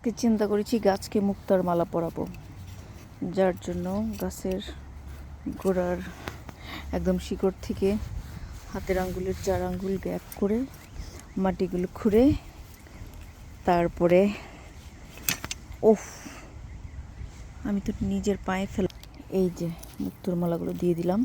আজকে চিন্তা করেছি গাছকে মুক্তার মালা পরাবো। যার জন্য গাছের গোড়ার একদম শিকড় থেকে হাতের আঙ্গুলের চার আঙ্গুল গ্যাপ করে মাটিগুলো খুঁড়ে তারপরে ওফ আমি তো নিজের পায়ে ফেল এই যে মুক্তোর মালাগুলো দিয়ে দিলাম।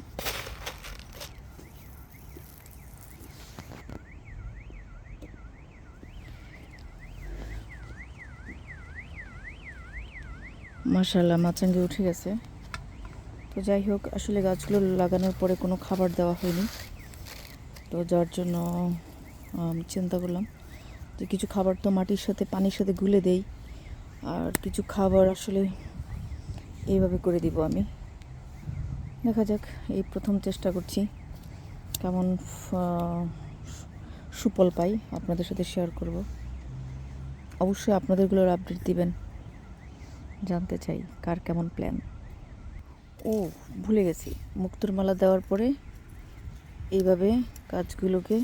মাশাল্লাহ মাচাঙ্গে উঠে গেছে। তো যাই হোক আসলে গাছগুলো লাগানোর পরে কোনো খাবার দেওয়া হয়নি। তো যার জন্য আম, চিন্তা করলাম যে কিছু খাবার তো মাটির সাথে পানির সাথে গুলে দেই। আর কিছু খাবার আসলে এইভাবে করে দিব আমি। দেখা যাক এই প্রথম চেষ্টা করছি। কেমন সুফল পাই আপনাদের সাথে শেয়ার করব। অবশ্যই আপনাদেরগুলোর আপডেট দিবেন। জানতে চাই, কার কেমন প্ল্যান ও, ভুলে গেছি। মুক্তোর মালা দেওয়ার পরে এইভাবে কাজগুলোকে,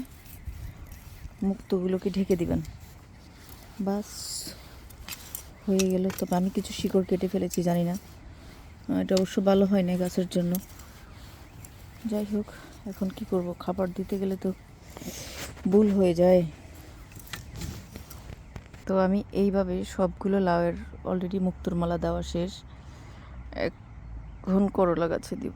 মুক্তগুলোকে ঢেকে দিবেন। বাস, হয়ে গেল। তবে আমি কিছু শিকড় কেটে ফেলেছি, জানি না। এটা অবশ্য ভালো হয় না গাছের জন্য। যাই হোক, এখন কি করব? খাবার দিতে গেলে তো ভুল হয়ে যায়। তো আমি এইভাবে সবগুলো লাউয়ের অলরেডি মুক্তোর মালা দেওয়া শেষ। এক ঘন করলা গাছে দিব।